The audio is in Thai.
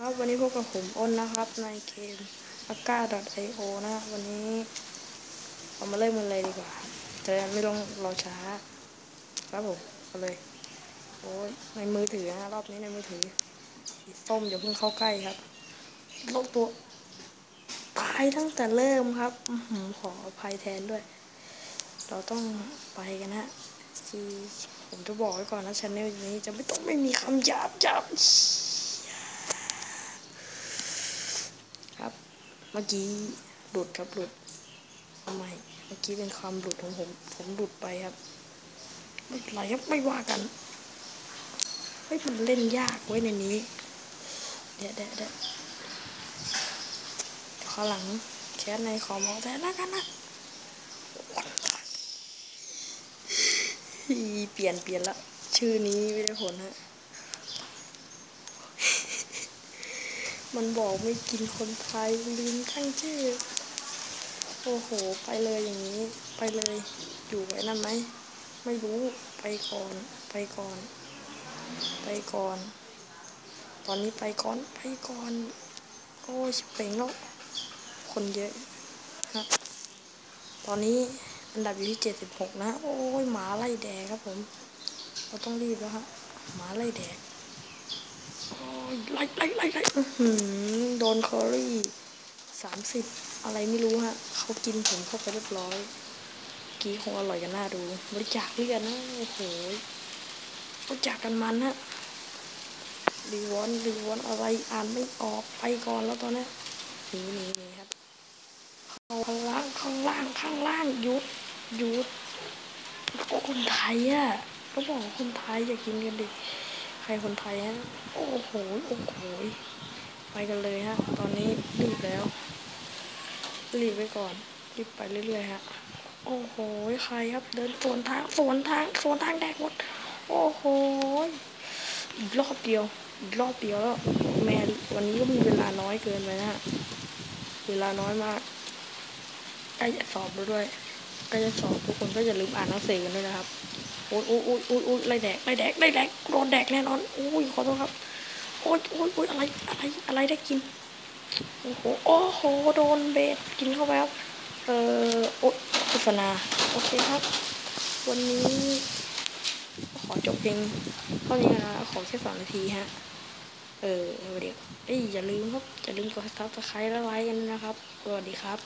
ครับวันนี้พบกับผมอ้นนะครับในเกม a k a i o นะวันนี้เรามาเริ่มกันเลยดีกว่าจะไม่ต้องรอช้า ครับผมเอาเลยโอ้ยในมือถือนะรอบนี้ในมือถือส้มอย่าเพิ่งเข้าใกล้ครับโลกตัวตายตั้งแต่เริ่มครับอหือขออภัยแทนด้วย เราต้องไปกันนะที่ผมจะบอกไว้ก่อนนะช anel นี้จะไม่ต้องไม่มีคำหยาบหยาบ เมื่อกี้หลุดครับหลุดทำไมเมื่อกี้เป็นความหลุดของผม ผมหลุดไปครับ ไม่เป็นไรครับไม่ว่ากันเฮ้ยมันเล่นยากไว้ในนี้ เดี๋ยวเดี๋ยวเดี๋ยวข้างหลังแคสในคอมอาแต่ละกันนะเปลี่ยนเปลี่ยนละ ชื่อนี้ไม่ได้ผลฮะ มันบอกไม่กินคนไทยลืมตั้งชื่อ โอ้โห ไปเลยอย่างนี้ ไปเลย อยู่ไว้นั่นไหม ไม่รู้ ไปก่อน ไปก่อน ไปก่อน ตอนนี้ไปก่อน ไปก่อน โอ้ยชิบเป่งแล้ว คนเยอะฮะตอนนี้อันดับอยู่ที่เจ็ดสิบหกนะ โอ้ยหมาไล่แดกครับผม เราต้องรีบแล้วฮะหมาไล่แดก ไล่ไล่ไล่ไล่โดนคอรี่สามสิบอะไรไม่รู้ฮะเขากินผมเข้าไปเรียบร้อย กี้คงอร่อยกันน่าดู บริจาคเลือดนะ โอ้โหบริจาคกันมันฮะรีวอนรีวอนอะไรอ่านไม่ออกไปก่อนแล้วตอนนี้หนีหนีหนีครับเข้างล่างข้างล่างข้างล่างยุดยุดคนไทยอะก็บอกคนไทยอย่ากินกันดิ ใครคนไทยฮะ โอ้โห โอ้โห ไปกันเลยฮะ ตอนนี้รีบแล้ว รีบไปก่อน รีบไปเรื่อยๆฮะ โอ้โห ใครครับ เดินสวนทางสวนทางสวนทางแดกหมด โอ้โห อีกรอบเดียว อีกรอบเดียวแล้ว แมนวันนี้ก็มีเวลาน้อยเกินไปนะฮะเวลาน้อยมากใกล้จะสอบแล้วด้วยใกล้จะสอบทุกคนก็อย่าลืมอ่านหนังสือกันด้วยนะครับ โอ้ยโอ้ยโอ้ยโอ้ยโอ้ยไล่แดกไล่แดกไล่แดกโดนแดกแน่นอนโอ้ยขอโทษครับโอ้ยโอ้ยโอ้ยอะไรอะไรอะไรได้กินโอ้โหโอ้โหโดนเบสกินเข้าไปครับเอ่อโอ๊ยโฆษณาโอเคครับ วันนี้ขอจบเพลงเท่านี้นะขอแค่สองนาทีฮะเออเดี๋ยวเอ้ยอย่าลืมครับอย่าลืมกดซับสไครต์และไลค์กันนะครับสวัสดีครับ